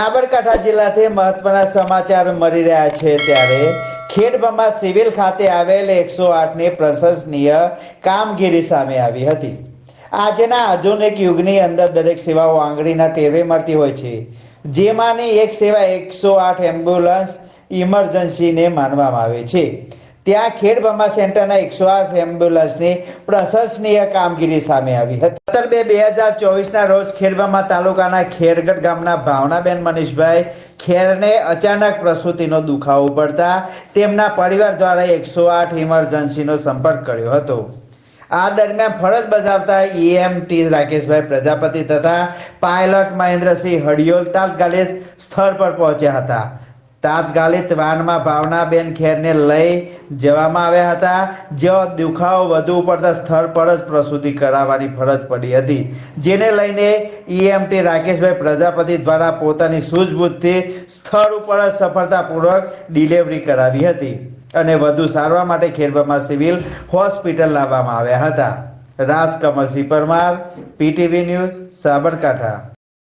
સાબરકાંઠા જિલ્લાથી મહત્વના સમાચાર મળી રહ્યા છે ત્યારે ખેડબમાં સિવિલ ખાતે આવેલ એકસો આઠની પ્રશંસનીય કામગીરી સામે આવી હતી. આજના આધુનિક યુગની અંદર દરેક સેવાઓ આંગળીના ટેરે મળતી હોય છે, જેમાંની એક સેવા એકસો આઠ એમ્બ્યુલન્સ ઇમરજન્સીને માનવામાં આવે છે. ત્યાં ખેડબ્રહ્મા સેન્ટરના એકસો આઠ એમ્બ્યુલન્સની પ્રશંસનીય કામગીરી સામે આવી હતી. સત્તર બે બે હજાર ચોવીસના રોજ ખેડબ્રહ્મા તાલુકાના ખેડગઢ ગામના ભાવનાબેન મનીષભાઈ ખેરને અચાનક પ્રસૂતિનો દુખાવો પડતા તેમના પરિવાર દ્વારા એકસો આઠ ઇમરજન્સીનો સંપર્ક કર્યો હતો. આ દરમિયાન ફરજ બજાવતા ઈએમટી રાકેશભાઈ પ્રજાપતિ તથા પાયલટ મહેન્દ્રસિંહ હડિયોલ તાત્કાલિક સ્થળ પર પહોંચ્યા હતા. તાત્કાલિક વાનમાં ભાવનાબેન ખેરને લઈ જવામાં આવ્યા હતા જેઓ દુખાવો વધુ પડતા સ્થળ પર જ પ્રસૂતિ કરાવવાની ફરજ પડી હતી. જેને લઈને ઈએમટી રાકેશભાઈ પ્રજાપતિ દ્વારા પોતાની સૂઝબૂઝથી સ્થળ ઉપર જ સફળતાપૂર્વક ડિલિવરી કરાવી હતી અને વધુ સારવાર માટે ખેરબામાં સિવિલ હોસ્પિટલ લાવવામાં આવ્યા હતા. Raj Kamalsinh Parmar, PTV news, Sabarkantha.